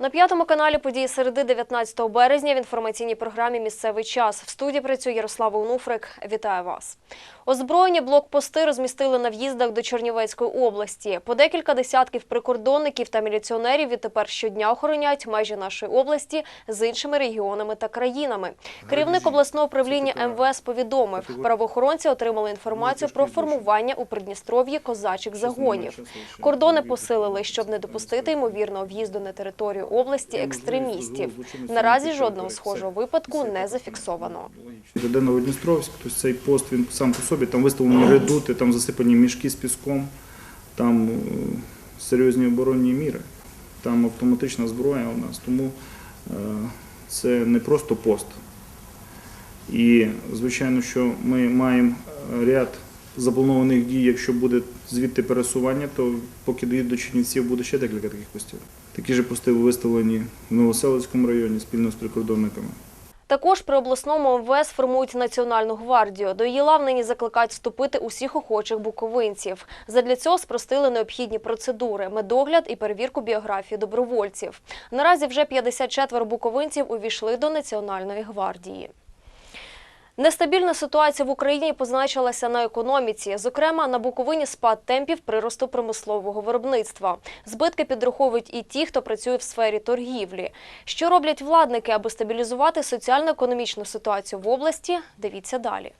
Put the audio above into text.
На п'ятому каналі події середи 19 березня в інформаційній програмі Місцевий час в студії працює Ярослава Унуфрик. Вітаю вас. Озброєні блокпости розмістили на в'їздах до Чернівецької області. По декілька десятків прикордонників та міліціонерів відтепер щодня охороняють межі нашої області з іншими регіонами та країнами. Керівник обласного управління МВС повідомив, правоохоронці отримали інформацію про формування у Придністров'ї козачих загонів. Кордони посилили, щоб не допустити ймовірного в'їзду на територію області екстремістів. Наразі жодного схожого випадку не зафіксовано. Йде Новодністровськ, тобто цей пост він сам по собі, там виставлені редути, там засипані мішки з піском, там е, серйозні оборонні міри, там автоматична зброя у нас. Тому е, це не просто пост. І, звичайно, що ми маємо е, ряд запланованих дій, якщо буде звідти пересування, то поки доїдуть до Чернівців, буде ще декілька таких постів. Такі ж пости виставлені в Новоселицькому районі спільно з прикордонниками. Також при обласному МВС формують національну гвардію. До її лав нині закликають вступити усіх охочих буковинців. Задля цього спростили необхідні процедури, медогляд і перевірку біографії добровольців. Наразі вже 54 буковинців увійшли до національної гвардії. Нестабільна ситуація в Україні позначилася на економіці. Зокрема, на Буковині спад темпів приросту промислового виробництва. Збитки підраховують і ті, хто працює в сфері торгівлі. Що роблять владники, аби стабілізувати соціально-економічну ситуацію в області? Дивіться далі.